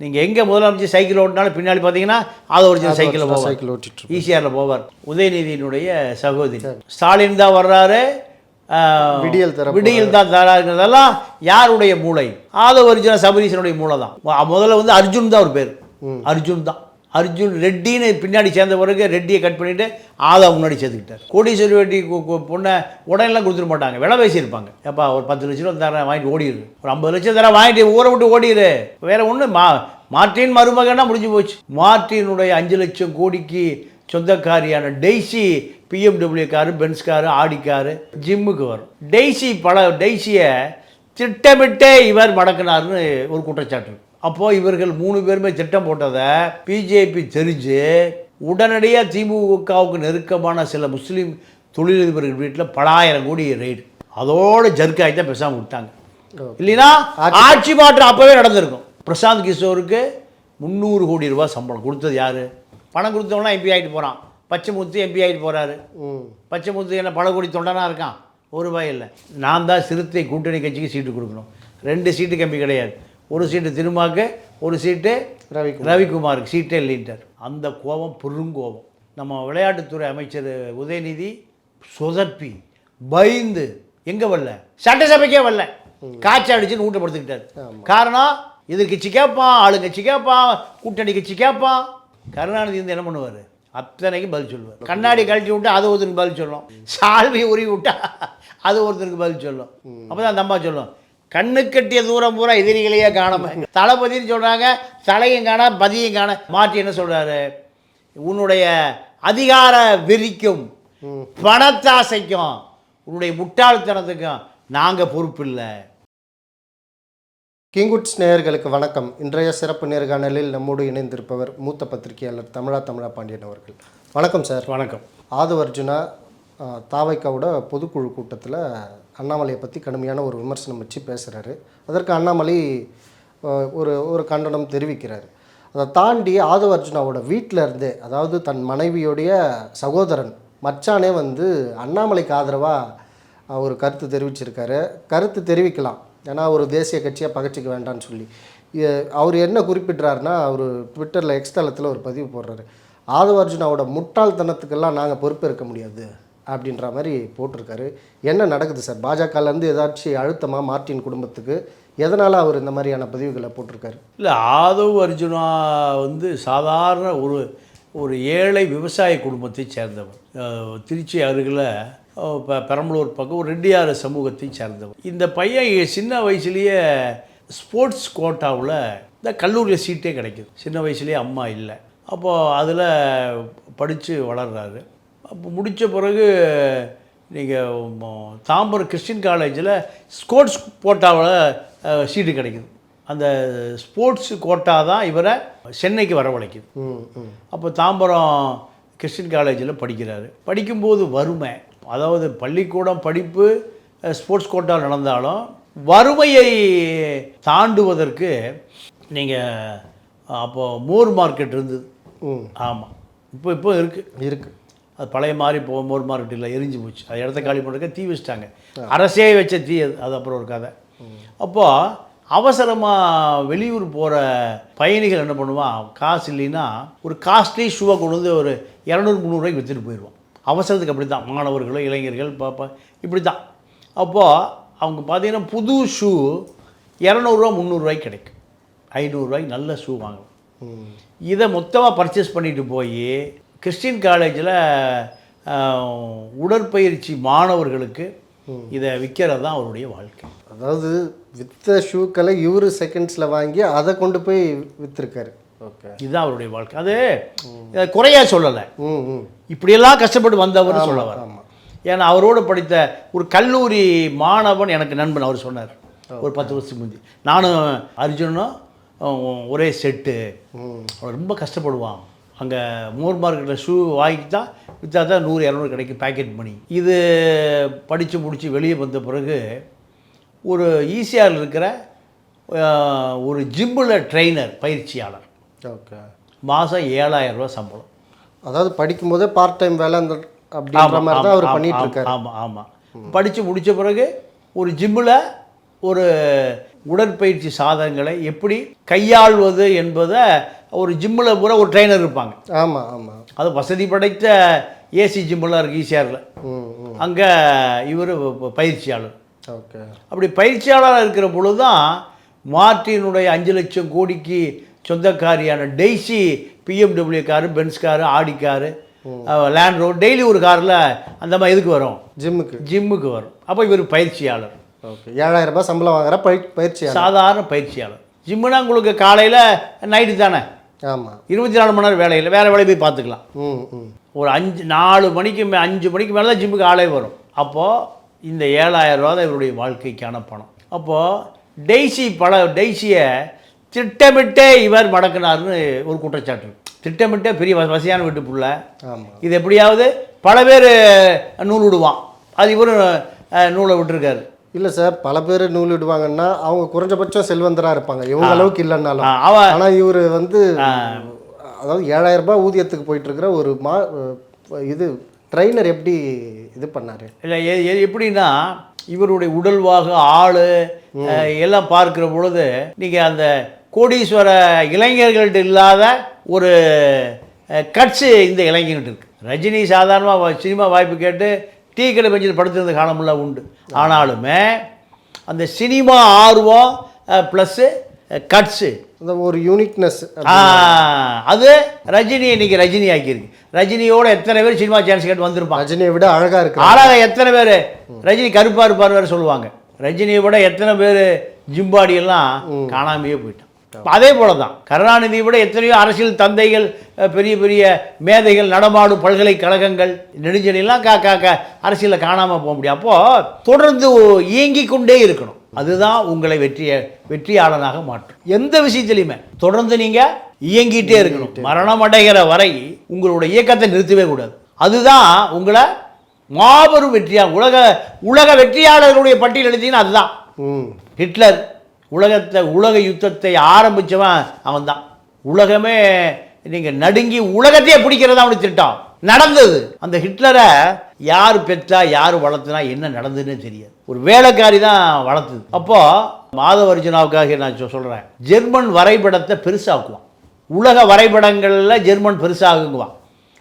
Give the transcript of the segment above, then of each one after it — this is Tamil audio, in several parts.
நீங்கள் எங்கே முதலமைச்சர் சைக்கிள் ஓட்டினாலும் பின்னாடி பார்த்தீங்கன்னா அது ஒரிஜினல் சைக்கிளில் போவார். சைக்கிள் ஓட்டிட்டு ஈசிஆரில் போவார். உதயநிதியினுடைய சகோதரி. ஸ்டாலின் தான் வர்றாரு. விடியல் தர விடியல் தான் தராங்கிறதெல்லாம் யாருடைய மூளை? ஆத ஒரிஜினல் சபரீசனுடைய மூளை தான் முதல்ல வந்து அர்ஜுன் தான் ஒரு பேர். அர்ஜுன் தான். அர்ஜுன் ரெட்டின்னு பின்னாடி சேர்ந்த பிறகு ரெட்டியை கட் பண்ணிட்டு ஆதா முன்னாடி சேர்த்துக்கிட்டார். கோடீஸ்வரி ரெட்டி கு- பொண்ணை உடனெல்லாம் கொடுத்துட மாட்டாங்க. விலை பேசியிருப்பாங்க. ஏப்பா ஒரு பத்து லட்ச ரூபா தரேன் வாங்கிட்டு ஓடிடு ஒரு ஐம்பது லட்சம் தரேன் வாங்கிட்டு ஊரை விட்டு ஓடிடு வேற ஒன்று மா மார்ட்டின் மருமகன்னா முடிஞ்சு போச்சு. மார்ட்டினுடைய அஞ்சு லட்சம் கோடிக்கு சொந்தக்காரியான Daisy BMW car Benz car Audi car ஜிம்முக்கு வரும். டெய்ஸி பல டெய்ஸியை திட்டமிட்டே இவர் மடக்கினார்னு ஒரு குற்றச்சாட்டு. இருக்கு. அப்போ இவர்கள் மூணு பேருமே திட்டம் போட்டதை பிஜேபி தெரிஞ்சு உடனடியாக திமுகவுக்கு நெருக்கமான சில முஸ்லீம் தொழிலதிபர்கள் வீட்டில் பலாயிரம் கோடி ரெய்டு அதோட ஜர்க்காய் தான் பேசாமல் விட்டாங்க. இல்லைன்னா ஆட்சி மாற்றம் அப்போவே நடந்திருக்கும். பிரசாந்த் கிஷோருக்கு முந்நூறு கோடி ரூபாய் சம்பளம். கொடுத்தது யாரு? பணம் கொடுத்தவனா எம்பி ஆகிட்டு போகிறான் பச்சைமுத்து எம்பி ஆகிட்டு போகிறாரு ம். பச்சைமுத்து என்ன பல கோடி தொண்டனா இருக்கான்? ஒரு ரூபாய் இல்லை. நான் தான் சிறுத்தை கூட்டணி கட்சிக்கு சீட்டு கொடுக்கணும். ரெண்டு சீட்டு கம்பி கிடையாது. ஒரு சீட்டு திருமாக்கு ஒரு சீட்டு ரவி ரவிக்குமாருக்கு சீட்டே இல்லைன்ட்டார். அந்த கோபம் பெருங்கோபம் நம்ம விளையாட்டுத்துறை அமைச்சர் உதயநிதி சொதப்பி பயந்து எங்கே வரல? சட்டசபைக்கே வரல. காய்ச்சி அடிச்சுன்னு ஊட்டப்படுத்திக்கிட்டார் காரணம் எதிர்கட்சி கேட்பான் ஆளுங்கட்சி கேட்பான் கூட்டணி கட்சி கேட்பான் கருணாநிதி வந்து என்ன பண்ணுவார்? அத்தனைக்கும் பதில் சொல்லுவார். கண்ணாடி கழட்டி விட்டா அது ஒருத்தருக்கு பதில் சொல்லும். சால்வி உருவி விட்டா அது ஒருத்தருக்கு பதில் சொல்லும். அப்போ தான் அந்த அம்மா சொல்லும் கண்ணு கட்டிய தூரம் பூரா எதிரிகளையே காணாம. தளபதினு சொல்கிறாங்க தலையும் காண பதியும் காண. மாற்றி என்ன சொல்கிறாரு உன்னுடைய அதிகார வெறிக்கும் பணத்தாசைக்கும் உன்னுடைய முட்டாள்தனத்துக்கும் நாங்கள் பொறுப்பில்லை கிங்குட்ஸ் நேயர்களுக்கு வணக்கம். இன்றைய சிறப்பு நேர்காணலில் நம்மோடு இணைந்திருப்பவர் மூத்த பத்திரிகையாளர் தமிழா தமிழா பாண்டியன் அவர்கள். வணக்கம் சார். வணக்கம். ஆது அர்ஜுனா தாவைக்காவோட பொதுக்குழு கூட்டத்தில் அண்ணாமலையை பற்றி கடுமையான ஒரு விமர்சனம் வச்சு பேசுகிறாரு அதற்கு அண்ணாமலை ஒரு ஒரு கண்டனம் தெரிவிக்கிறார். அதை தாண்டி ஆதவ அர்ஜுனாவோட வீட்டில் இருந்தே அதாவது தன் மனைவியோடைய சகோதரன் மச்சானே வந்து அண்ணாமலைக்கு ஆதரவாக ஒரு கருத்து தெரிவிச்சிருக்காரு. கருத்து தெரிவிக்கலாம். ஏன்னா ஒரு தேசிய கட்சியாக பகச்சிக்க வேண்டாம்னு சொல்லி. அவர் என்ன குறிப்பிட்றாருன்னா அவர் ட்விட்டரில் எக்ஸ்தலத்தில் ஒரு பதிவு போடுறாரு. ஆதவ அர்ஜுனாவோட முட்டாள்தனத்துக்கெல்லாம் நாங்கள் பொறுப்பேற்க முடியாது. அப்படின்ற மாதிரி போட்டிருக்காரு. என்ன நடக்குது சார்? பாஜகலேருந்து ஏதாச்சும் அழுத்தமாக மார்ட்டின் குடும்பத்துக்கு எதனால் அவர் இந்த மாதிரியான பதிவுகளை போட்டிருக்காரு? இல்லை ஆதவ் அர்ஜுனா வந்து சாதாரண ஒரு ஒரு ஏழை விவசாய குடும்பத்தை சேர்ந்தவர். திருச்சி அருகில் இப்போ பெரம்பலூர் பக்கம் ஒரு ரெட்டியார் சமூகத்தை சேர்ந்தவர். இந்த பையன் சின்ன வயசுலேயே ஸ்போர்ட்ஸ் கோட்டாவில் இந்த கல்லூரியில் சீட்டே கிடைக்குது. சின்ன வயசுலேயே அம்மா இல்லை. அப்போது அதில் படித்து வளர்றாரு. அப்போ முடித்த பிறகு நீங்கள் தாம்பரம் கிறிஸ்டின் காலேஜில் ஸ்போர்ட்ஸ் கோட்டாவில் சீட்டு கிடைக்குது. அந்த ஸ்போர்ட்ஸ் கோட்டா தான் இவரை சென்னைக்கு வரவழைக்குது. அப்போ தாம்பரம் கிறிஸ்டின் காலேஜில் படிக்கிறாரு. படிக்கும்போது வறுமை. அதாவது பள்ளிக்கூடம் படிப்பு ஸ்போர்ட்ஸ் கோட்டா நடந்தாலும் வறுமையை தாண்டுவதற்கு நீங்கள் அப்போது மோர் மார்க்கெட் இருந்தது. ஆமாம் இப்போ இப்போ இருக்குது இருக்கு. அது பழைய மாதிரி இப்போ மோர் மார்க்கெட் இல்லை எரிஞ்சு போச்சு. அது இடத்த காலி பண்ணுறதுக்கு தீ வச்சிட்டாங்க. அரசே வச்ச தீ அது அது அப்புறம் ஒரு கதை. அப்போது அவசரமாக வெளியூர் போகிற பயணிகள் என்ன பண்ணுவான்? காசு இல்லைன்னா ஒரு காஸ்ட்லி ஷூவை கொண்டு வந்து ஒரு இரநூறு முந்நூறுரூவாய்க்கு விற்றுட்டு போயிடுவான். அவசரத்துக்கு அப்படி தான் மாணவர்களோ இளைஞர்கள் பாப்பா இப்படி தான் அப்போது அவங்க பார்த்தீங்கன்னா புது ஷூ இரநூறுவா முந்நூறுரூவாய்க்கு கிடைக்கும். ஐநூறுரூவாய்க்கு நல்ல ஷூ வாங்கலாம். இதை மொத்தமாக பர்ச்சேஸ் பண்ணிட்டு போய் கிறிஸ்டின் காலேஜில் உடற்பயிற்சி மாணவர்களுக்கு இதை விற்கிறது தான் அவருடைய வாழ்க்கை. அதாவது வித்த ஷூக்களை இவர் செகண்ட்ஸில் வாங்கி அதை கொண்டு போய் விற்றுருக்காரு ஓகே. இதுதான் அவருடைய வாழ்க்கை. அது குறையா சொல்லலை. இப்படியெல்லாம் கஷ்டப்பட்டு வந்தவர் சொல்ல வர ஆமாம் ஏன்னா அவரோடு படித்த ஒரு கல்லூரி மாணவன் எனக்கு நண்பன் அவர் சொன்னார். ஒரு பத்து வருஷத்துக்கு முந்தி. நானும் அர்ஜுனும் ஒரே செட்டு ம். அவன் ரொம்ப கஷ்டப்படுவான். அங்கே மோர் மார்க்கெட்டில் ஷூ வாங்கி தான் விற்றா தான் நூறு இரநூறு கிடைக்கும் பேக்கெட் மணி இது படித்து முடித்து வெளியே வந்த பிறகு ஒரு ஈசிஆரில் இருக்கிற அஹ், ஒரு ஜிம்மில் ட்ரெயினர் பயிற்சியாளர். ஓகே. மாதம் ஏழாயிரம் ரூபாய் சம்பளம். அதாவது படிக்கும்போதே பார்ட் டைம் வேலை அந்த அப்படின்ற மாதிரி தான் அவர் பண்ணிட்டு இருக்காரு. ஆமாம் ஆமாம் படித்து முடித்த பிறகு ஒரு ஜிம்மில் ஒரு உடற்பயிற்சி சாதனங்களை எப்படி கையாள்வது என்பதை ஒரு ஜிம்மில் பூரா ஒரு ட்ரைனர் இருப்பாங்க. ஆமாம் ஆமாம் அது வசதி படைத்த ஏசி ஜிம்மெல்லாம் இருக்குது ம் ம். அங்கே இவர் பயிற்சியாளர். ஓகே. அப்படி பயிற்சியாளராக இருக்கிற பொழுது தான் மார்ட்டினுடைய அஞ்சு லட்சம் கோடிக்கு சொந்தக்காரியான Daisy BMW car Benz car Audi car Land Rover daily ஒரு காரில் அந்த மாதிரி இதுக்கு வரும்? ஜிம்முக்கு. ஜிம்முக்கு வரும். அப்போ இவர் பயிற்சியாளர். ஓகே ஏழாயிரம் ரூபாய் சம்பளம் வாங்குற பயிற் பயிற்சியாளர். சாதாரண பயிற்சியாளர். ஜிம்முனா உங்களுக்கு காலையில் நைட்டு தானே? ஆமாம் இருபத்தி நாலு மணி நேரம் வேலையில் வேறு வேலையை போய் பார்த்துக்கலாம். ம் ம். ஒரு அஞ்சு நாலு மணிக்கு மே அஞ்சு மணிக்கு மேலே தான் ஜிம்முக்கு ஆளே வரும். அப்போது இந்த ஏழாயிரம் ரூபா தான் இவருடைய வாழ்க்கைக்கான பணம். அப்போது டெய்ஸி பல டெய்ஸியை திட்டமிட்டே இவர் மடக்கினார்னு ஒரு குற்றச்சாட்டு. திட்டமிட்டே பெரிய வச- வசதியான வீட்டு புள்ள. இது எப்படியாவது பல பேர் நூல் விடுவான். அது இவரும் நூலை விட்டுருக்காரு. இல்லை சார் பல பேர் நூல் இடுவாங்கன்னா அவங்க குறைஞ்சபட்சம் செல்வந்தராக இருப்பாங்க. இவங்க அளவுக்கு இல்லைன்னாலும். ஆனால் இவர் வந்து அதாவது ஏழாயிரம் ரூபாய் ஊதியத்துக்கு போயிட்டு இருக்கிற ஒரு மா இது ட்ரைனர் எப்படி இது பண்ணாரு? இல்லை எப்படின்னா இவருடைய உடல்வாக ஆள் எல்லாம் பார்க்கிற பொழுது நீங்கள் அந்த கோடீஸ்வர இளைஞர்கள்ட்ட இல்லாத ஒரு கட்ஸு இந்த இளைஞர்கிட்ட இருக்கு. ரஜினி சாதாரணமாக சினிமா வாய்ப்பு கேட்டு டீ கடை பெஞ்சில் படுத்திருந்த காலமெல்லாம் உண்டு. ஆனாலுமே அந்த சினிமா ஆர்வம் ப்ளஸ்ஸு கட்ஸு அந்த ஒரு யூனிக்னஸ் அது ரஜினி இன்னைக்கு ரஜினி ஆக்கியிருக்கு ரஜினியோட எத்தனை பேர் சினிமா சான்ஸ் கேட்டு வந்திருப்பாங்க? ரஜினியை விட அழகா இருக்கு ஆளாக எத்தனை பேர்? ரஜினி கருப்பா இருப்பார் வேறு சொல்லுவாங்க. ரஜினியை விட எத்தனை பேர் ஜிம்பாடி எல்லாம் காணாமையே போயிட்டான் அதே போல தான் கருணாநிதியை விட எத்தனையோ அரசியல் தந்தைகள் பெரிய பெரிய மேதைகள் நடமாடும் பல்கலைக்கழகங்கள் நெடுஞ்செழியெல்லாம் கா கா அரசியலில் காணாமல் போக முடியும். அப்போது தொடர்ந்து இயங்கிக் கொண்டே இருக்கணும். அதுதான் உங்களை வெற்றிய வெற்றியாளனாக மாற்றும். எந்த விஷயத்திலையுமே தொடர்ந்து நீங்கள் இயங்கிட்டே இருக்கணும். மரணம் அடைகிற வரை உங்களுடைய இயக்கத்தை நிறுத்தவே கூடாது. அதுதான் உங்களை மாபெரும் வெற்றியா உலக உலக வெற்றியாளர்களுடைய பட்டியல் எடுத்தீங்கன்னா அதுதான். ஹிட்லர் உலகத்தை உலக யுத்தத்தை ஆரம்பிச்சவன் அவன்தான். உலகமே நீங்கள் நடுங்கி உலகத்தையே பிடிக்கிறதா அவனுக்கு திட்டம். நடந்தது. அந்த ஹிட்லரை யார் பெற்றா யார் வளர்த்துனா என்ன நடந்ததுன்னு தெரியாது. ஒரு வேலைக்காரி தான் வளர்த்தது. அப்போ மாதவர்ஜுனாவுக்காக நான் சொ- சொல்றேன். ஜெர்மன் வரைபடத்தை பெருசாக்குவான். உலக வரைபடங்களில் ஜெர்மன் பெருசாகுங்குவான்.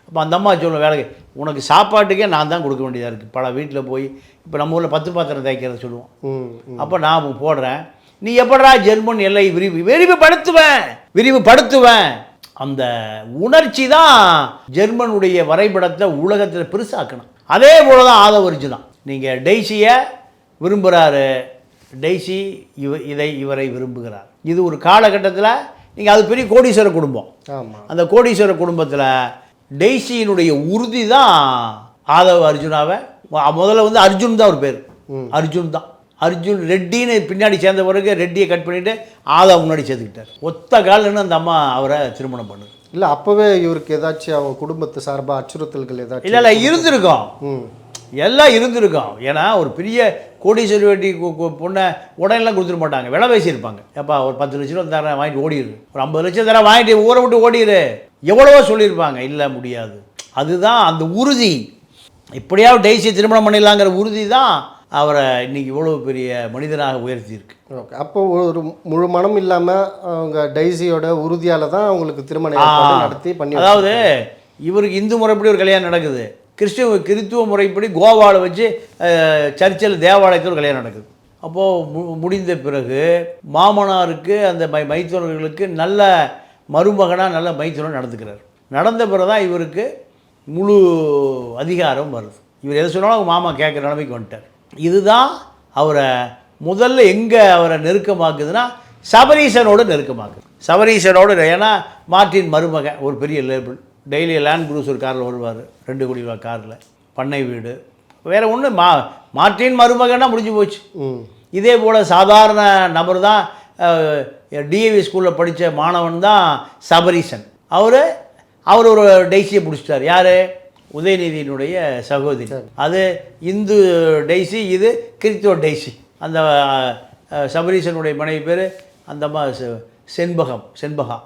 அப்போ அந்த அம்மா சொல்லும் வேலைக்கு உனக்கு சாப்பாட்டுக்கே நான் தான் கொடுக்க வேண்டியதாக இருக்குது பல வீட்டில் போய் இப்போ நம்ம ஊரில் பத்து பாத்திரம் தேய்க்கிறத சொல்லுவோம். அப்போ நான் போடுறேன். நீ எப்படா ஜெர்மன் எல்லை விரிவு விரிவுபடுத்துவேன். விரிவுபடுத்துவேன். அந்த உணர்ச்சி தான் ஜெர்மனுடைய வரைபடத்தை உலகத்தில் பெருசாக்கணும். அதே போல தான் ஆதவரிச்சு தான். நீங்கள் டெய்ஸியை விரும்புகிறாரு டெய்ஸி இவ இதை இவரை விரும்புகிறார். இது ஒரு காலகட்டத்தில் நீங்கள் அது பெரிய கோடீஸ்வர குடும்பம். அந்த கோடீஸ்வர குடும்பத்தில் டெய்ஸியினுடைய உறுதி தான் ஆதவ அர்ஜுனாவை. முதல்ல வந்து அர்ஜுன் தான் ஒரு பேர். அர்ஜுன் தான். அர்ஜுன் ரெட்டின்னு பின்னாடி சேர்ந்த பிறகு ரெட்டியை கட் பண்ணிட்டு ஆதவ முன்னாடி சேர்த்துக்கிட்டார். ஒத்த கால்னு அந்த அம்மா அவரை திருமணம் பண்ணுது. இல்லை அப்போவே இவருக்கு ஏதாச்சும் அவங்க குடும்பத்து சார்பாக அச்சுறுத்தல்கள் ஏதாச்சும் இல்லை இல்லை இருந்திருக்கோம். ம். எல்லாம் இருந்திருக்கும். ஏன்னா ஒரு பெரிய கோடீஸ்வரி வேட்டி பொண்ணை உடனெல்லாம் கொடுத்துட மாட்டாங்க. விலை பேசியிருப்பாங்க. ஏப்பா ஒரு பத்து லட்ச ரூபா தரேன் வாங்கிட்டு ஓடிடு. ஒரு ஐம்பது லட்சம் தரேன் வாங்கிட்டு ஊரை விட்டு ஓடிடு. எவ்வளவோ சொல்லியிருப்பாங்க. இல்லை முடியாது. அதுதான் அந்த உறுதி. இப்படியாவது டெய்ஸி திருமணம் பண்ணிடலாங்கிற உறுதி தான் அவரை இன்னைக்கு இவ்வளோ பெரிய மனிதனாக உயர்த்தியிருக்கு. ஓகே. அப்போ ஒரு முழு மனம் இல்லாமல் அவங்க டைசியோட உறுதியால தான் அவங்களுக்கு திருமண ஏற்பாடு நடத்தி பண்ணி அதாவது இவருக்கு இந்து முறைப்படி ஒரு கல்யாணம் நடக்குது. கிறிஸ்துவ கிறித்துவ முறைப்படி கோவாவில் வச்சு சர்ச்சில் தேவாலயத்தில் ஒரு கல்யாணம் நடக்குது. அப்போது மு முடிந்த பிறகு மாமனாருக்கு அந்த மை மைத்துனர்களுக்கு நல்ல மருமகனாக நல்ல மைத்துனர் நடந்துக்கிறார். நடந்த பிறகு தான் இவருக்கு முழு அதிகாரம் வருது. இவர் எதை சொன்னாலும் அவங்க மாமா கேட்குற நிலைமைக்கு வந்துட்டார். இதுதான் அவரை முதல்ல எங்கே அவரை நெருக்கமாக்குதுன்னா சபரீசனோடு நெருக்கமாக்குது. சபரீசனோடு ஏன்னா மார்ட்டின் மருமகன் ஒரு பெரிய லேபிள் டெய்லி லேண்ட் குரூசர் காரில் வருவார் ரெண்டு கோடி ரூபா காரில். பண்ணை வீடு. வேறு ஒன்று மா மார்ட்டின் மருமகன்னா முடிஞ்சு போச்சு. இதே போல் சாதாரண நபர் தான் டிஏவி ஸ்கூலில் படித்த மாணவன் தான் சபரீசன். அவர் அவர் ஒரு டெய்ஸியை பிடிச்சிட்டார் யார்? உதயநிதியினுடைய சகோதரி. அது இந்து டெய்ஸி இது கிறித்துவ டெய்ஸி. அந்த சபரீசனுடைய மனைவி பேர் அந்த செண்பகம் செண்பகா.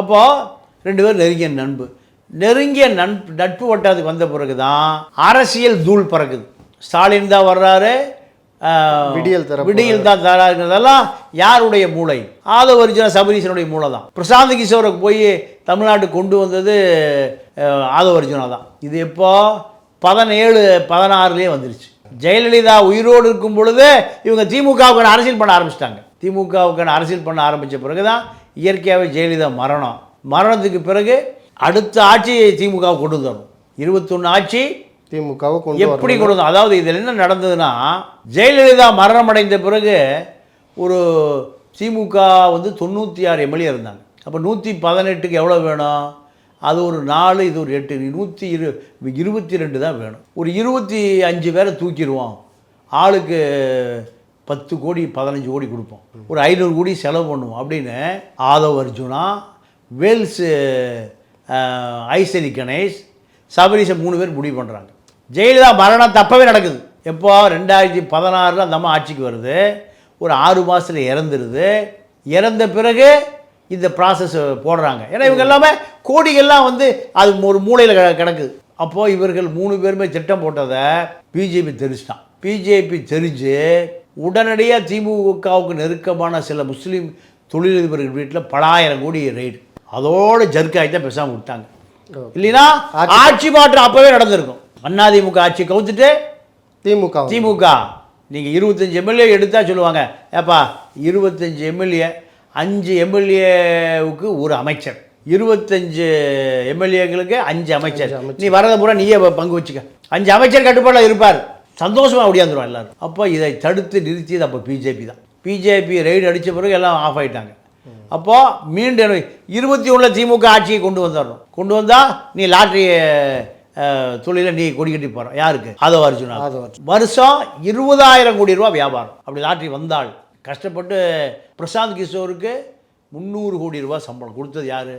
அப்போது ரெண்டு பேரும் நெருங்கிய நண்பு. நெருங்கிய நண் நட்பு வட்டாரத்துக்கு வந்த பிறகு தான் அரசியல் தூள் பறக்குது. ஸ்டாலின் தான் வர்றாரு விடியல் தர விடியல் தான் தராங்கிறதெல்லாம் யாருடைய மூளை? ஆதவ அர்ஜுன சபரீசனுடைய மூளை தான் பிரசாந்த் கிஷோரை போய் தமிழ்நாட்டுக்கு கொண்டு வந்தது ஆதவ அர்ஜுனா தான். இது எப்போ? பதினேழு பதினாறுலேயே வந்துருச்சு. ஜெயலலிதா உயிரோடு இருக்கும் பொழுது இவங்க திமுகவுக்கான அரசியல் பண்ண ஆரம்பிச்சிட்டாங்க. திமுகவுக்கான அரசியல் பண்ண ஆரம்பித்த பிறகு தான் இயற்கையாகவே ஜெயலலிதா மரணம். மரணத்துக்கு பிறகு அடுத்த ஆட்சியை திமுக கொண்டு வரணும். இருபத்தொன்று ஆட்சி திமுகவை கொண்டு எப்படி கொண்டு வந்தோம் அதாவது இதில் என்ன நடந்ததுன்னா ஜெயலலிதா மரணம் அடைந்த பிறகு ஒரு திமுக வந்து தொண்ணூற்றி ஆறு எம்எல்ஏ இருந்தாங்க. அப்போ நூற்றி பதினெட்டுக்கு எவ்வளோ வேணும்? அது ஒரு நாலு இது ஒரு எட்டு நூற்றி இரு இருபத்தி ரெண்டு தான் வேணும். ஒரு இருபத்தி அஞ்சு பேரை தூக்கிடுவோம். ஆளுக்கு பத்து கோடி பதினஞ்சு கோடி கொடுப்போம். ஒரு ஐநூறு கோடி செலவு பண்ணுவோம். அப்படின்னு ஆதவ் அர்ஜுனா வேல்ஸு ஐசரி கணேஷ் சபரிசை மூணு பேர் முடிவு பண்ணுறாங்க ஜெயலலிதா மரணம் தப்பவே நடக்குது. எப்போ? ரெண்டாயிரத்தி பதினாறில் அந்த அம்மா ஆட்சிக்கு வருது. ஒரு ஆறு மாதத்தில் இறந்துருது. இறந்த பிறகு இந்த ப்ராசஸ் போடுறாங்க. ஏன்னா இவங்க எல்லாமே கோடிகள்லாம் வந்து அது ஒரு மூலையில் கிடக்குது. அப்போது இவர்கள் மூணு பேருமே திட்டம் போட்டதை பிஜேபி தெரிச்சிட்டான் பிஜேபி தெரிஞ்சு உடனடியாக திமுகவுக்கு நெருக்கமான சில முஸ்லீம் தொழிலதிபர்கள் வீட்டில் பலாயிரம் கோடி ரைடு அதோட ஜர்க்காய் தான் பேசாமல் விட்டாங்க. இல்லைன்னா ஆட்சி மாற்றம் அப்பவே நடந்திருக்கும். அதிமுக ஆட்சி கவுத்துட்டு திமுக. திமுக நீங்கள் இருபத்தஞ்சி எம்எல்ஏ எடுத்தா சொல்லுவாங்க. ஏப்பா இருபத்தஞ்சி எம்எல்ஏ அஞ்சு எம்எல்ஏவுக்கு ஒரு அமைச்சர். இருபத்தஞ்சு எம்எல்ஏங்களுக்கு அஞ்சு அமைச்சர். நீ வரதை பூரா நீயே பங்கு வச்சுக்க. அஞ்சு அமைச்சர் கட்டுப்பாடில் இருப்பார். சந்தோஷமாக ஒடியாந்துருவோம் எல்லாரும். அப்போ இதை தடுத்து நிறுத்தியது அப்போ பிஜேபி தான். பிஜேபி ரைடு அடித்த பிறகு எல்லாம் ஆஃப் ஆயிட்டாங்க. அப்போது மீண்டும் இருபத்தி ஒன்றில் திமுக ஆட்சியை கொண்டு வந்துடணும் கொண்டு வந்தால் நீ லாட்ரி தொழிலை நீ கொடி கட்டி போகிற யாருக்கு? அதோ அர்ஜுனா ஆதவ வருஷம் இருபதாயிரம் கோடி ரூபா வியாபாரம். அப்படி லாட்ரி வந்தாள் கஷ்டப்பட்டு பிரசாந்த் கிஷோருக்கு முந்நூறு கோடி ரூபா சம்பளம். கொடுத்தது யாரு?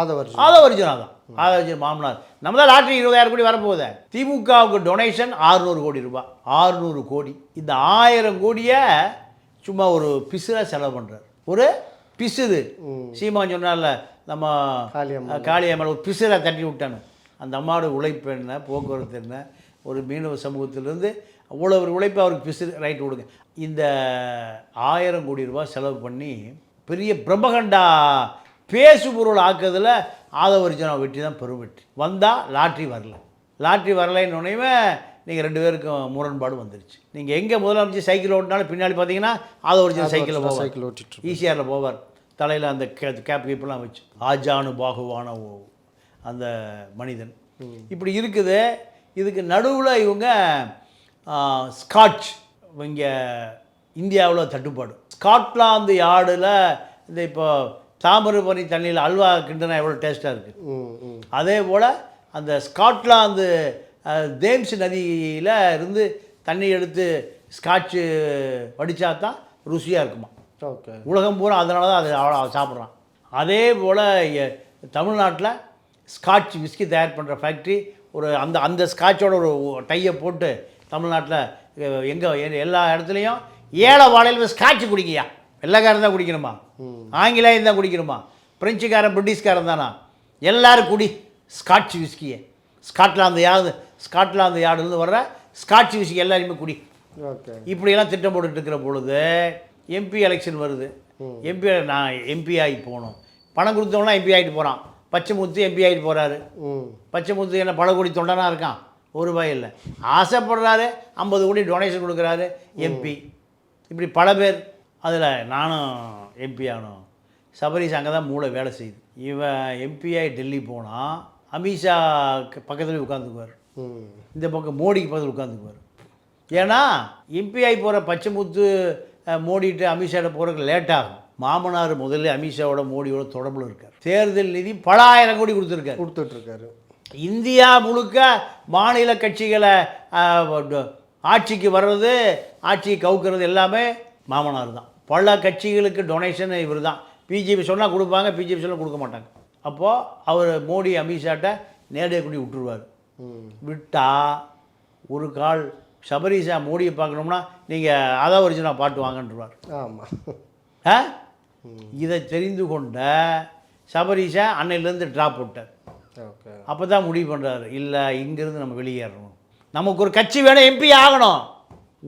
ஆதவர்ஜி ஆதவ அர்ஜுனா தான். ஆதவ அர்ஜுன் மாமனார். நம்ம தான் லாட்ரி இருபதாயிரம் கோடி வரப்போகுது. திமுகவுக்கு டொனேஷன் ஆறுநூறு கோடி ரூபாய். ஆறுநூறு கோடி. இந்த ஆயிரம் கோடியை சும்மா ஒரு பிசுற செலவு பண்ணுறார் ஒரு பிசுறு சீமான் சொன்னார்ல நம்ம காளியம்மா. காளியம்மன் ஒரு பிசுரை தட்டி விட்டானு. அந்த அம்மாவோட உழைப்பு என்ன போக்குவரத்து என்ன ஒரு மீனவ சமூகத்திலேருந்து அவ்வளோ ஒரு உழைப்பு அவருக்கு பிசுறு ரைட் கொடுங்க. இந்த ஆயிரம் கோடி ரூபாய் செலவு பண்ணி பெரிய பிரபகண்டா பேசு பொருள் ஆக்குறதுல ஆதவர்ஜனா வெற்றி தான் பெரும் வெற்றி. வந்தால் லாட்ரி வரல. லாட்ரி வரலைன்னு உடனே நீங்கள் ரெண்டு பேருக்கும் முரண்பாடு வந்துருச்சு. நீங்கள் எங்கே முதலமைச்சர் சைக்கிள் ஓட்டினாலும் பின்னாடி பார்த்தீங்கன்னா ஆதவர்ஜனா சைக்கிளில் போவார். சைக்கிள் ஓட்டிட்டு ஈசிஆரில் போவார். தலையில் அந்த கே- கேப் கீப்லாம் வச்சு. ஆஜானு பாகுவான ஓ- அந்த மனிதன். இப்படி இருக்குது. இதுக்கு நடுவில் இவங்க ஸ்காட்ச் இங்கே இந்தியாவில் தட்டுப்பாடு. ஸ்காட்லாந்து யார்டில் இந்த இப்போ தாமிரபரணி தண்ணியில் அல்வா கிண்டனா எவ்வளோ டேஸ்ட்டாக இருக்குது அதே போல் அந்த ஸ்காட்லாந்து தேம்ஸ் நதியில் இருந்து தண்ணி எடுத்து ஸ்காட்சு வடித்தா தான் ருசியாக இருக்குமா. ஓகே. உலகம் பூரா அதனால தான் அது அவ்வளோ சாப்பிட்றான். அதே போல் தமிழ்நாட்டில் ஸ்காட்ச் விஸ்கி தயார் பண்ணுற ஃபேக்ட்ரி ஒரு அந்த அந்த ஸ்காட்சோட ஒரு டையை போட்டு தமிழ்நாட்டில் எங்கே எல்லா இடத்துலையும் ஏழை வாழையில் ஸ்காட்ச் குடிங்கய்யா. வெள்ளைக்காரன் தான் குடிக்கணுமா? ஆங்கிலேயம் தான் குடிக்கணுமா? பிரெஞ்சுக்காரன் பிரிட்டிஷ்காரன் தானா? எல்லாரும் குடி. ஸ்காட்ச் விஸ்கியை ஸ்காட்லாந்து யாரு ஸ்காட்லாந்து யார்டுலேருந்து வர்ற ஸ்காட்ச் விஸ்கி எல்லாருமே குடி. இப்படியெல்லாம் திட்டம் போட்டுட்டு இருக்கிற பொழுது எம்பி எலெக்ஷன் வருது. எம்பி நான் எம்பி ஆகி போகணும். பணம் கொடுத்தவனா எம்பி ஆகிட்டு போகிறான் பச்சைமுத்து எம்பி ஆகிட்டு போகிறாரு ம். பச்சைமுத்து என்ன பல கோடி தொண்டனா இருக்கான்? ஒரு ரூபாய் இல்லை. ஆசைப்படுறாரு ஐம்பது கோடி டொனேஷன் கொடுக்குறாரு எம்பி இப்படி பல பேர் அதில் நானும் எம்பி ஆகணும் சபரிஸ் அங்கே தான் மூளை வேலை செய்யுது. இவன் எம்பி ஆகி டெல்லி போனால் அமித்ஷா பக்கத்தில் உட்காந்துக்குவார் இந்த பக்கம் மோடிக்கு பக்கத்தில் உட்காந்துக்குவார் ஏன்னா எம்பிஐ போகிற பச்சைமுத்து மோடிட்டு அமித்ஷாட்ட போகிறதுக்கு லேட் ஆகும். மாமனார் முதல்ல அமித்ஷாவோட மோடியோட தொடர்பில் இருக்கார். தேர்தல் நிதி பல ஆயிரம் கோடி கொடுத்துருக்காரு. கொடுத்துட்ருக்காரு. இந்தியா முழுக்க மாநில கட்சிகளை ஆட்சிக்கு வர்றது ஆட்சியை கவுக்கிறது எல்லாமே மாமனார் தான். பல கட்சிகளுக்கு டொனேஷன் இவர் தான். பிஜேபி சொன்னால் கொடுப்பாங்க பிஜேபி சொன்னால் கொடுக்க மாட்டாங்க. அப்போது அவர் மோடி அமித்ஷாட்ட நேரடியாக கொண்டு விட்டுருவார். ம் விட்டா ஒரு கால் சபரிஷா மோடியை பார்க்கணும்னா நீங்கள் அதை ஒரிஜினல் பாட்டு வாங்கன்றுவார். ஆமாம் இதை தெரிந்து கொண்ட சபரிஷா அன்னையிலேருந்து ட்ராப் விட்டார். அப்போ தான் முடிவு பண்ணுறாரு இல்லை இங்கேருந்து நம்ம வெளியேறணும். நமக்கு ஒரு கட்சி வேணும் எம்பி ஆகணும்.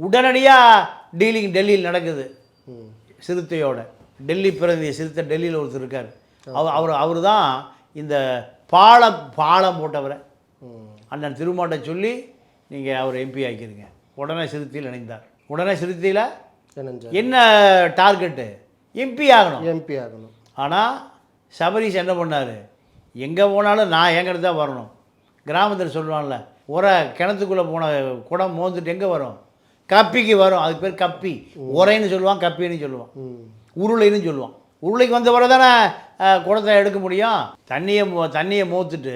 உடனடியாக டீலிங் டெல்லியில் நடக்குது. சிறுத்தையோட. டெல்லி பிறந்திய சிறுத்தை டெல்லியில் ஒருத்தர் இருக்கார். அவர் அவர் அவர் தான் இந்த பாலம் பாலம் போட்டவரை. அண்ணன் திருமாட்டை சொல்லி நீங்கள் அவர் எம்பி ஆக்கிருங்க. உடனே சிறுத்தையில் இணைந்தார். உடனே சிறுத்தையில் என்ன டார்கெட்டு? எம்பி ஆகணும். எம்பி ஆகணும். ஆனால் சபரீஷ் என்ன பண்ணார்? எங்கே போனாலும் நான் என்கிட்ட தான் வரணும். கிராமத்தில் சொல்லுவான்ல உரை கிணத்துக்குள்ளே போன குடம் மோந்துட்டு எங்கே வரும்? கப்பிக்கு வரும். அதுக்கு பேர் கப்பி. உரைன்னு சொல்லுவான் கப்பின்னு சொல்லுவான். உருளைன்னு சொல்லுவான். உருளைக்கு வந்த பிறகு தானே குடத்தை எடுக்க முடியும்? தண்ணியை தண்ணியை மோத்துட்டு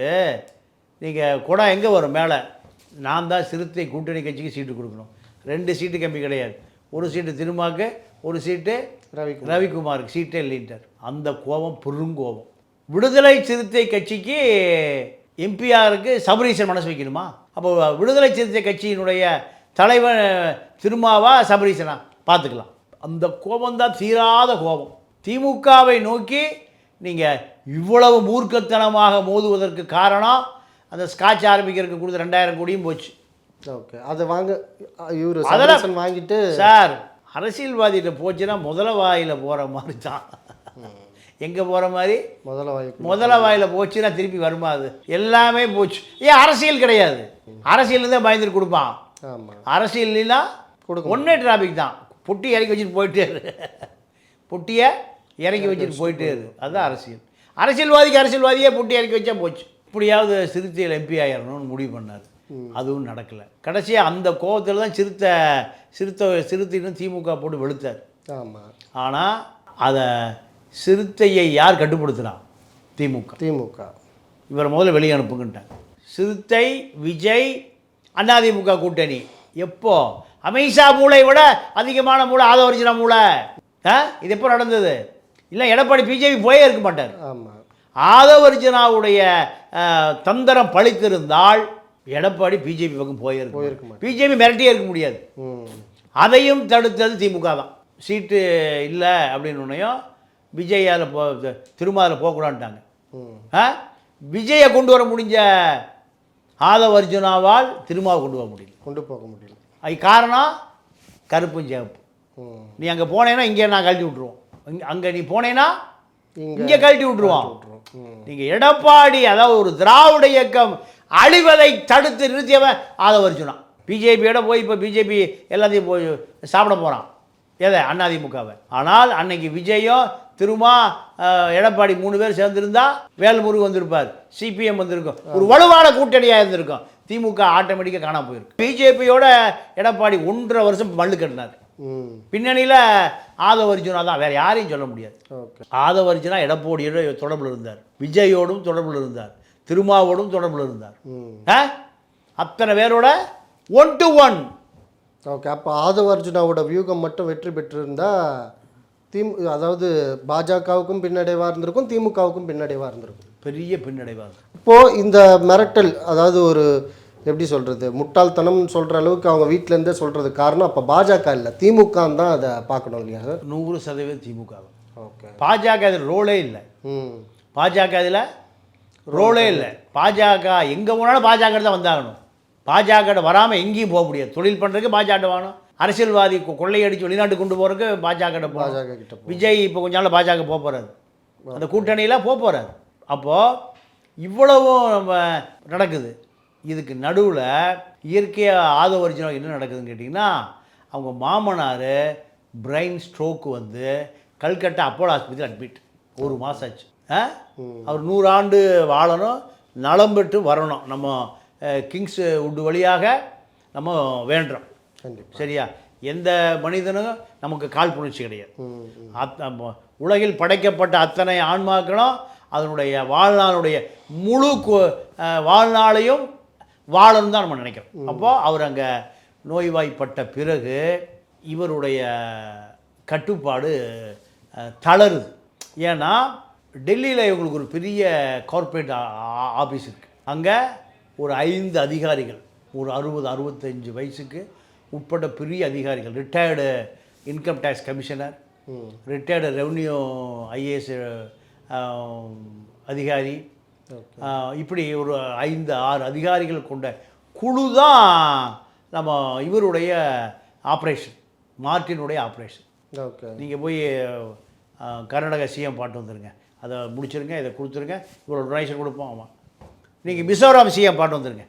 நீங்கள் குடம் எங்கே வரும் மேலே? நான் தான் சிறுத்தை கூட்டணி கட்சிக்கு சீட்டு கொடுக்கணும். ரெண்டு சீட்டு கம்பி கிடையாது. ஒரு சீட்டு திருமாக்கு ஒரு சீட்டு ரவிக்குமார். ரவிக்குமாருக்கு. சீட்டே இல்லைன்ட்டார். அந்த கோபம் பெருங்கோபம். விடுதலை சிறுத்தை கட்சிக்கு எம்பிஆருக்கு சபரீசன் மனசு வைக்கணுமா? அப்போ விடுதலை சிறுத்தை கட்சியினுடைய தலைவன் திருமாவா சபரீசனா? பார்த்துக்கலாம். அந்த கோபம்தான் தீராத கோபம். திமுகவை நோக்கி நீங்கள் இவ்வளவு மூர்க்கத்தனமாக மோதுவதற்கு காரணம் அந்த ஸ்காட்ச் ஆரம்பிக்கிறதுக்கு கொடுத்த ரெண்டாயிரம் கோடியும் போச்சு. ஓகே. அதை வாங்க இவர் அதெல்லாம் வாங்கிட்டு சார் அரசியல்வாதிகிட்ட போச்சுன்னா முதல வாயில் போகிற மாதிரி தான் எங்கே போகிற மாதிரி? முதல்ல வாய்ப்பு முதல வாயில் போச்சுன்னா திருப்பி வருமா அது? எல்லாமே போச்சு. ஏன் அரசியல் கிடையாது. அரசியல் தான் பயந்துட்டு கொடுப்பான். ஆமாம் அரசியல்னா கொடுக்க ஒன்றே டிராபிக் தான். பொட்டி இறக்கி வச்சுட்டு போயிட்டே இரு. பொட்டியை இறக்கி வச்சுட்டு போயிட்டே இரு. அதுதான் அரசியல். அரசியல்வாதிக்கு அரசியல்வாதியே பொட்டி இறக்கி வச்சா போச்சு. இப்படியாவது சிறுத்தையில் எம்பி ஆயிரணும்னு முடிவு பண்ணார். அதுவும் நடக்கலை. கடைசியாக அந்த கோவத்தில் தான் சிறுத்தை சிறுத்தை சிறுத்தைன்னு திமுக போட்டு வெளுத்தார். ஆமாம் ஆனால் அதை சிறுத்தையை யார் கட்டுப்படுத்துனா திமுக. திமுக. இவரை முதல்ல வெளியே அனுப்புங்கன்ட்டாங்க சிறுத்தை விஜய் அதிமுக கூட்டணி. எப்போ? அமித்ஷா மூளை விட அதிகமான மூளை ஆதவர்ஜினா மூளை. ஆ? இது எப்போ நடந்தது? இல்லை எடப்பாடி பிஜேபி போயே இருக்க மாட்டார். ஆமாம் ஆதவர்ஜனாவுடைய தந்திரம் பழித்திருந்தால் எடப்பாடி பிஜேபி பக்கம் போயிருக்க மாட்டார். பிஜேபி மிரட்டியே இருக்க முடியாது. அதையும் தடுத்தது திமுக தான். சீட்டு இல்லை அப்படின்னுனையும் விஜய் அதில் போ திருமாதில் போகக்கூடான்ட்டாங்க ஆ? விஜயை கொண்டு வர முடிஞ்ச ஆதவ அர்ஜுனாவால் திருமாவை கொண்டு வர முடியல. கொண்டு போக முடியல. அது காரணம் கருப்பும் சிவப்பு ம். நீ அங்கே போனேன்னா இங்கே நான் கழட்டி விட்ருவோம் இங்க- அங்கே நீ போனேன்னா இங்கே கழட்டி விட்ருவான் நீங்கள் எடப்பாடி அதாவது ஒரு திராவிட இயக்கம் அழிவதை தடுத்து நிறுத்தியவன் ஆதவ அர்ஜுனா. பிஜேபியோட போய் இப்போ பிஜேபி எல்லாத்தையும் போய் சாப்பிட போகிறான் எதை? அதிமுகவை ஆனால் அன்னைக்கு விஜயும் திருமா எடப்பாடி மூணு பேர் சேர்ந்திருந்தா வேல்முருகு வந்திருப்பார் சிபிஎம் வந்திருக்கும். ஒரு வலுவான கூட்டணியாக இருந்திருக்கும். திமுக ஆட்டோமேட்டிக்காக காணாம போயிருக்கும் பிஜேபியோட எடப்பாடி ஒன்றரை வருஷம் மல்லு கட்டினார். பின்னணியில் ஆதவ அர்ஜுனா தான். வேறு யாரையும் சொல்ல முடியாது. ஓகே. ஆதவ அர்ஜுனா எடப்பாடியோட தொடர்பில் இருந்தார். விஜயோடும் தொடர்பில் இருந்தார். திருமாவோடும் தொடர்பில் இருந்தார்? அத்தனை பேரோட ஒன் டு ஒன் ஓகே அப்போ ஆதவ அர்ஜுனாவோட வியூகம் மட்டும் வெற்றி பெற்றிருந்தா திமு அதாவது பாஜகவுக்கும் பின்னடைவாக இருந்திருக்கும் திமுகவுக்கும் பின்னடைவாக இருந்திருக்கும். பெரிய பின்னடைவாக இப்போது இந்த மிரட்டல் அதாவது ஒரு எப்படி சொல்கிறது முட்டாள்தனம் சொல்கிற அளவுக்கு அவங்க வீட்டிலேருந்தே சொல்கிறது காரணம் அப்போ பாஜக இல்லை. திமுக தான் அதை பார்க்கணும் இல்லையா சார்? நூறு சதவீதம் திமுக ஓகே. பாஜக அதில் ரோலே இல்லை. ம். பாஜக அதில் ரோலே இல்லை. பாஜக எங்கே போனாலும் பாஜக தான் வந்தாகணும். பாஜக வராமல் எங்கேயும் போக முடியாது. தொழில் பண்ணுறதுக்கு பாஜக வேணும் அரசியல்வாதி கொள்ளையடிச்சு வெளிநாட்டு கொண்டு போகிறதுக்கு பாஜக பாஜக கிட்ட விஜய் இப்போ கொஞ்ச நாள் பாஜக போக போகிறாரு அந்த கூட்டணியில் போக போகிறாரு அப்போது இவ்வளவும் நம்ம நடக்குது. இதுக்கு நடுவில் இயற்கையாக ஆதவ ஒரிஜினல் என்ன நடக்குதுன்னு கேட்டிங்கன்னா அவங்க மாமனார் பிரெயின் ஸ்ட்ரோக் வந்து கல்கட்டா அப்போலோ ஆஸ்பத்திரி அட்மிட் ஒரு மாதம் ஆச்சு. ஆ? அவர் நூறாண்டு வாழணும் நலம் பெற்று வரணும். நம்ம கிங்ஸ் உட் வழியாக நம்ம வேண்டுறோம். சரியா? எந்த மனிதனும் நமக்கு கால் புணர்ச்சி கிடையாது. உலகில் படைக்கப்பட்ட அத்தனை ஆன்மாக்களும் அதனுடைய வாழ்நாளுடைய முழு வாழ்நாளையும் வாழணும் தான் நம்ம நினைக்கிறோம். அப்போது அவர் அங்கே நோய்வாய்ப்பட்ட பிறகு இவருடைய கட்டுப்பாடு தளருது. ஏன்னா டெல்லியில் இவங்களுக்கு ஒரு பெரிய கார்ப்பரேட் ஆஃபீஸ் இருக்குது அங்கே ஒரு ஐந்து அதிகாரிகள் ஒரு அறுபது அறுபத்தஞ்சு வயசுக்கு உட்பட்ட பெரிய அதிகாரிகள் retired income tax commissioner retired revenue IAS அதிகாரி இப்படி ஒரு ஐந்து ஆறு அதிகாரிகள் கொண்ட குழு தான் நம்ம இவருடைய ஆப்ரேஷன் மார்ட்டினுடைய ஆப்ரேஷன் ஓகே நீங்கள் போய் கர்நாடகா சிஎம் பாட்டு வந்துருங்க. அதை முடிச்சிருங்க இதை கொடுத்துருங்க இவ்வளோ டொனேஷன் கொடுப்போம் ஆமாம் நீங்கள் மிசோரம் சிஎம் பாட்டு வந்துருங்க.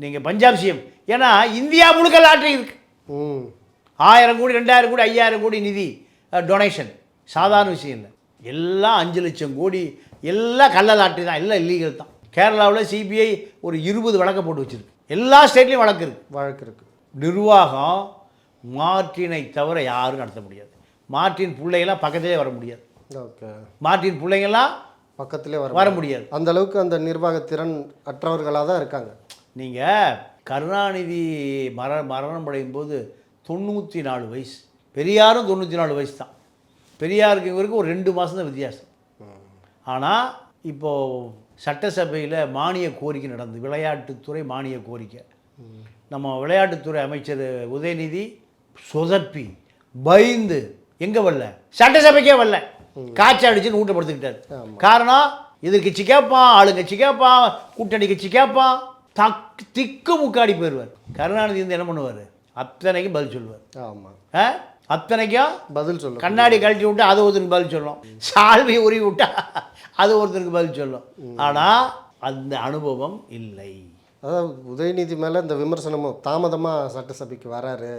நீங்கள் பஞ்சாப் சிஎம். ஏன்னா இந்தியா முழுக்க லாட்ரி இருக்கு. ம். ஆயிரம் கோடி ரெண்டாயிரம் கோடி ஐயாயிரம் கோடி நிதி டொனேஷன் சாதாரண விஷயம் இல்லை. எல்லாம் அஞ்சு லட்சம் கோடி எல்லாம் கள்ள லாட்ரி தான். எல்லாம் இல்லீகல் தான். கேரளாவில் சிபிஐ ஒரு இருபது வழக்கை போட்டு வச்சிருக்கு. எல்லா ஸ்டேட்லேயும் வழக்கு இருக்குது வழக்கு இருக்கு. நிர்வாகம் மார்ட்டினை தவிர யாரும் நடத்த முடியாது. மார்ட்டின் பிள்ளைங்களாம் பக்கத்திலே வர முடியாது. ஓகே. மார்ட்டின் பிள்ளைங்களாம் பக்கத்திலே வர வர முடியாது. அந்த அளவுக்கு அந்த நிர்வாக திறன் அற்றவர்களாக தான் இருக்காங்க. நீங்கள் கருணாநிதி மர மரணம் அடையும் போது தொண்ணூற்றி நாலு வயசு. பெரியாரும் தொண்ணூற்றி நாலு வயசு தான். பெரியாருக்கு இவருக்கு ஒரு ரெண்டு மாதம் தான் வித்தியாசம். ஆனால் இப்போது சட்டசபையில் மானிய கோரிக்கை நடந்தது. விளையாட்டுத்துறை மானிய கோரிக்கை. நம்ம விளையாட்டுத்துறை அமைச்சர் உதயநிதி சொதப்பி பயந்து எங்கே வரல? சட்டசபைக்கே வரல. காய்ச்சி அடிச்சுன்னு ஊட்டப்படுத்திக்கிட்டார். காரணம் எதிர்கட்சி கேட்பான் ஆளுங்கட்சி கேட்பான் கூட்டணி கட்சி கேட்பான் தக் திக்கு முக்காடி போயிடுவார் கருணாநிதி வந்து என்ன பண்ணுவார்? அத்தனைக்கும் பதில் சொல்லுவார். ஆமாம் ஆ? அத்தனைக்கும் பதில் சொல்லும் கண்ணாடி கழட்டி விட்டு அது ஒருத்தருக்கு பதில் சொல்லும். சால்வை உருவி விட்டா அது ஒருத்தருக்கு பதில் சொல்லும். ஆனால் அந்த அனுபவம் இல்லை. அதாவது உதயநிதி மேலே இந்த விமர்சனமும் தாமதமாக சட்டசபைக்கு வராரு.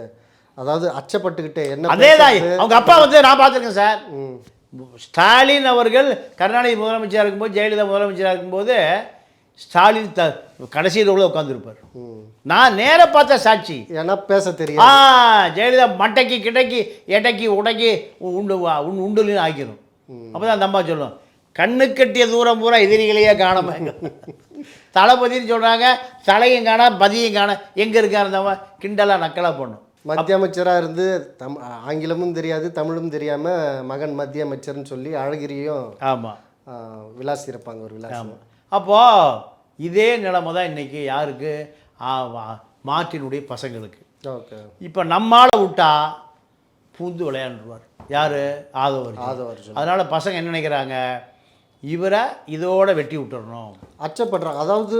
அதாவது அச்சப்பட்டுக்கிட்டே என்ன அதே தான்? அவங்க அப்பா வந்து நான் பார்த்துருக்கேன் சார். ஸ்டாலின் அவர்கள் கருணாநிதி முதலமைச்சராக இருக்கும்போது ஜெயலலிதா முதலமைச்சராக இருக்கும்போது ஸ்டாலின் த கடைசி ரோவில் உட்காந்துருப்பார் நான் நேரா பார்த்த சாட்சி. ஏன்னா பேச ஆ தெரியும் ஜெயலலிதா மட்டைக்கு கிட்டைக்கு எட்டைக்கு உடைக்கி உண்டு உன் உண்டுலின்னு ஆக்கிரும். அப்போ தான் அந்த அம்மா சொல்லும் கண்ணு கட்டிய தூரம் பூரா எதிரிகளையே காணாம. தளபதின்னு சொல்கிறாங்க தலையும் காணா பதியும் காண எங்கே இருக்காரு அம்மா? கிண்டலாக நக்கலாக பண்ணும் மத்திய அமைச்சராக இருந்து தம் ஆங்கிலமும் தெரியாது தமிழும் தெரியாமல் மகன் மத்திய அமைச்சர்னு சொல்லி அழகிரியும் ஆமாம் ஆ, விலாசி இருப்பாங்க ஒரு ஆமாம் அப்போது இதே நிலைமை தான் இன்றைக்கி யாருக்கு? மார்ட்டினுடைய பசங்களுக்கு. ஓகே. இப்போ நம்மால் விட்டா பூந்து விளையாண்டுருவார். யார்? ஆதவர் ஆதவர்ஜுன். அதனால் பசங்க என்ன நினைக்கிறாங்க? இவரை இதோட வெட்டி விட்டுறணும். அச்சப்படுறாங்க. அதாவது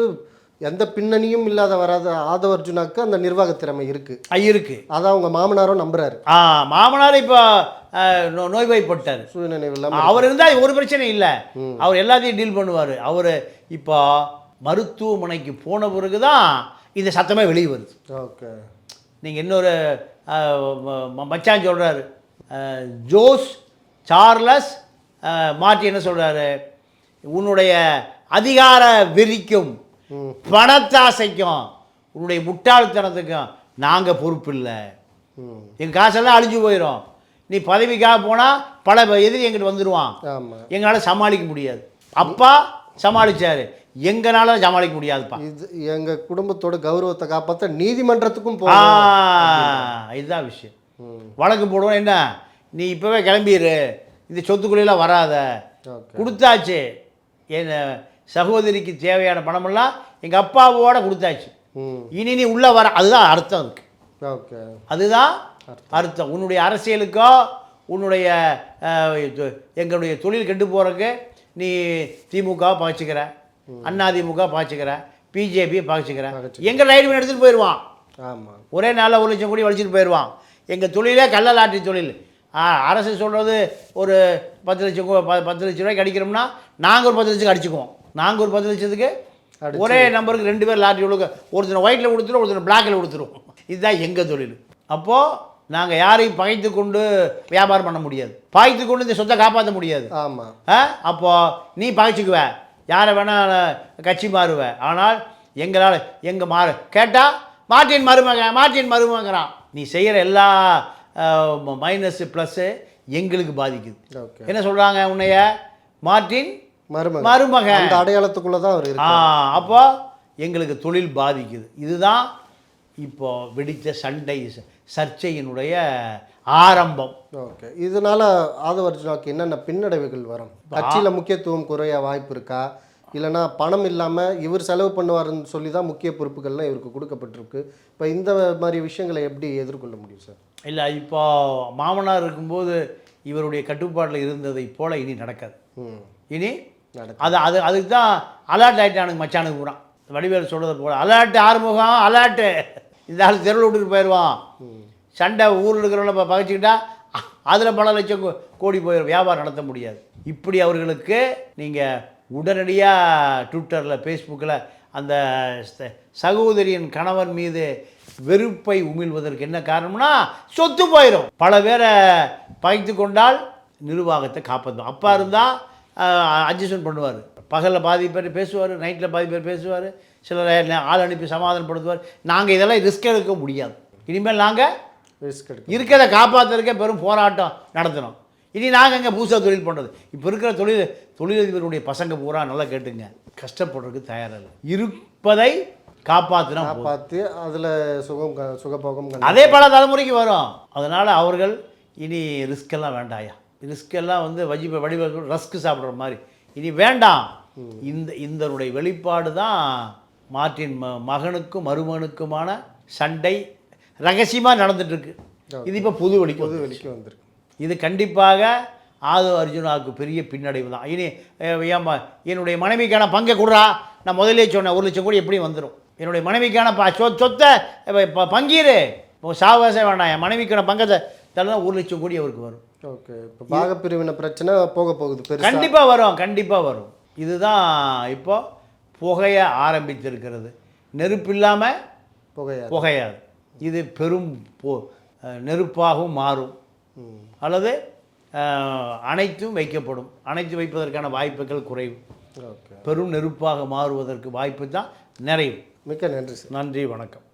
எந்த பின்னணியும் இல்லாத வராத ஆதவர்ஜுனாக்கு அந்த நிர்வாக திறமை இருக்கு. ஆ, இருக்கு. அதை அவங்க மாமனாரும் நம்புறாரு. ஆ மாமனார் இப்போ நோய்வாய்ப்பட்டார். அவர் இருந்தால் ஒரு பிரச்சனை இல்லை. அவர் எல்லாத்தையும் டீல் பண்ணுவார். அவர் இப்போ மருத்துவமனைக்கு போன பிறகு தான் இந்த சத்தமே வெளியே வருது. ஓகே. நீங்கள் இன்னொரு மச்சான் சொல்கிறாரு ஜோஸ் சார்லஸ் மார்ட்டி என்ன சொல்கிறாரு உன்னுடைய அதிகார வெறிக்கும். பணத்தாசைக்கும் உன்னுடைய முட்டாள்தனத்துக்கும் நாங்கள் பொறுப்பு இல்லை. எங்கள் காசெல்லாம் அழிஞ்சு போயிடும் நீ பதவிக்காக போனால் பல எதிரி எங்கிட்ட வந்துடுவான் எங்களால் சமாளிக்க முடியாது. அப்பா சமாளிச்சாரு. எங்களால சமாளிக்க முடியாதுப்பா. இது எங்க குடும்பத்தோட கௌரவத்தை காப்பாற்ற நீதிமன்றத்துக்கும் போகணும். இதுதான் விஷயம். வழக்கு போடுவோம் என்ன? நீ இப்போவே கிளம்பிடு இந்த சொத்துக்குள்ளெல்லாம் வராத. கொடுத்தாச்சு. என் சகோதரிக்கு தேவையான பணமெல்லாம் எங்கள் அப்பாவோட கொடுத்தாச்சு. இனி நீ உள்ளே வர அதுதான் அர்த்தம் இருக்கு ஓகே. அதுதான் அர்த்தம். உன்னுடைய அரசியலுக்கோ உன்னுடைய எங்களுடைய தொழில் கெட்டு போகிறதுக்கு நீ திமுகவை பகைச்சிக்கிற அண்ணா திமுக பகைச்சிக்கிற பிஜேபியை பகைச்சிக்கிற எங்கள் ரைடு பண்ணி எடுத்துகிட்டு போயிடுவான் ஆமாம் ஒரே நாளில் ஒரு லட்சம் கோடி வலிச்சிட்டு போயிடுவான் எங்கள் தொழிலே கள்ள லாட்டரி தொழில். அரசு சொல்கிறது ஒரு பத்து லட்சம் பத்து லட்ச ரூபாய்க்கு அடிக்கிறோம்னா நாங்கள் ஒரு பத்து லட்சத்துக்கு அடிச்சுக்குவோம். நாங்கள் ஒரு பத்து லட்சத்துக்கு. ஒரே நம்பருக்கு ரெண்டு பேர் லாட்டரி கொடுக்க ஒருத்தனை ஒயிட்டில் கொடுத்துருவோம் ஒருத்தனை பிளாக்கில் கொடுத்துருவோம் இதுதான் எங்கள் தொழில். அப்போது நாங்கள் யாரையும் பகைத்து கொண்டு வியாபாரம் பண்ண முடியாது. பகைத்து கொண்டு இந்த சொத்தை காப்பாற்ற முடியாது. ஆமாம் ஆ? அப்போ நீ பகைச்சிக்குவ யாரை வேணால் கட்சி மாறுவ. ஆனால் எங்களால் எங்கே மாறு கேட்டால் மார்ட்டின் மருமகன் மார்ட்டின் மருமகங்கிறான். நீ செய்கிற எல்லா மைனஸ் ப்ளஸ்ஸு எங்களுக்கு பாதிக்குது. ஓகே. என்ன சொல்கிறாங்க உன்னைய? மார்ட்டின் மருமகன் மருமகன் அந்த அடையாளத்துக்குள்ள தான் அவர் ஆ அப்போ எங்களுக்கு தொழில் பாதிக்குது. இதுதான் இப்போ வெடித்த சண்டை சர்ச்சையினுடைய ஆரம்பம். ஓகே. இதனால ஆதவர்ஜுனாக்கு என்னென்ன பின்னடைவுகள் வரும்? கட்சியில முக்கியத்துவம் குறைய வாய்ப்பு இருக்கா? இல்லைன்னா பணம் இல்லாம இவர் செலவு பண்ணுவாருன்னு சொல்லி தான் முக்கிய பொறுப்புகள்லாம் இவருக்கு கொடுக்கப்பட்டிருக்கு. இப்போ இந்த மாதிரி விஷயங்களை எப்படி எதிர்கொள்ள முடியும் சார்? இல்லை இப்போ மாமனார் இருக்கும்போது இவருடைய கட்டுப்பாட்டில் இருந்ததை போல இனி நடக்காது. ம். இனி அது அது அதுக்கு தான் அலர்ட் ஆகிட்டானுங்க மச்சானுக்கு பூரா. வடிவேல் சொல்கிறது போல. அலர்ட் ஆறுமுகம் அலர்ட்டு இந்த ஆள் தெருவில் விட்டுட்டு போயிடுவான். சண்டை ஊரில் இருக்கிறவங்கள இப்போ பகைச்சிக்கிட்டா அதில் பல லட்சம் கோ- கோடி போயிடும் வியாபாரம் நடத்த முடியாது. இப்படி அவர்களுக்கு நீங்கள் உடனடியாக ட்விட்டரில் ஃபேஸ்புக்கில் அந்த சகோதரியின் கணவன் மீது வெறுப்பை உமிழ்வதற்கு என்ன காரணம்னா சொத்து போயிடும் பல பேரை பகைத்து கொண்டால் நிர்வாகத்தை காப்பாற்றும் அப்பா இருந்தால் அட்ஜஸ்ட்மெண்ட் பண்ணுவார். பகலில் பாதி பேர் பேசுவார் நைட்டில் பாதி பேர் பேசுவார். சிலர் ஆள் அனுப்பி சமாதானப்படுத்துவார். நாங்கள் இதெல்லாம் ரிஸ்க் எடுக்க முடியாது. இனிமேல் நாங்கள் ரிஸ்க் எடுக்க இருக்கிறத காப்பாற்றுறதுக்கே பெரும் போராட்டம் நடத்தணும். இனி நாங்கள் எங்கே புதுசாக தொழில் பண்ணுறது இப்போ இருக்கிற தொழில் தொழிலதிபருடைய பசங்க பூரா நல்லா கேட்டுங்க. கஷ்டப்படுறதுக்கு தயாராக இருப்பதை காப்பாற்றினா. காப்பாற்றி அதில் சுகம் சுகபோகம் அதே பல தலைமுறைக்கு வரும். அதனால் அவர்கள் இனி ரிஸ்க் எல்லாம் வேண்டாயா? ரிஸ்க் எல்லாம் வந்து வஜி வடிவ ரஸ்க் சாப்பிட்ற மாதிரி. இனி வேண்டாம். இந்த இந்தனுடைய வெளிப்பாடு தான் மார்ட்டின் ம மகனுக்கும் மருமகனுக்குமான சண்டை ரகசியமாக நடந்துட்டு இருக்கு இது இப்போ புது வழிக்கு பொது வெளிக்கு வந்திருக்கு. இது கண்டிப்பாக ஆதவ அர்ஜுனாவுக்கு பெரிய பின்னடைவு தான். இனி ஏம்மா என்னுடைய மனைவிக்கான பங்கை கொடுறா. நான் முதல்லே சொன்னேன் ஒரு லட்சம் கோடி எப்படியும் வந்துடும் என்னுடைய மனைவிக்கான ப சொ சொத்தை இப்ப பங்கீரு. இப்போ சாவகாசம் வேண்டாம் என் மனைவிக்கான பங்கத்தை தரலாம் ஒரு லட்சம் கோடி அவருக்கு வரும். ஓகே. இப்போ பாகப்பிரிவினை பிரச்சனை போக போகுது கண்டிப்பாக வரும் கண்டிப்பாக வரும். இதுதான் இப்போ புகைய ஆரம்பித்திருக்கிறது. நெருப்பு இல்லாமல் புகையா புகையாது. இது பெரும் நெருப்பாகவும் மாறும். அல்லது அனைத்தும் வைக்கப்படும். அனைத்து வைப்பதற்கான வாய்ப்புகள் குறைவு. பெரும் நெருப்பாக மாறுவதற்கு வாய்ப்பு தான் நிறைவு. மிக்க நன்றி நன்றி வணக்கம்.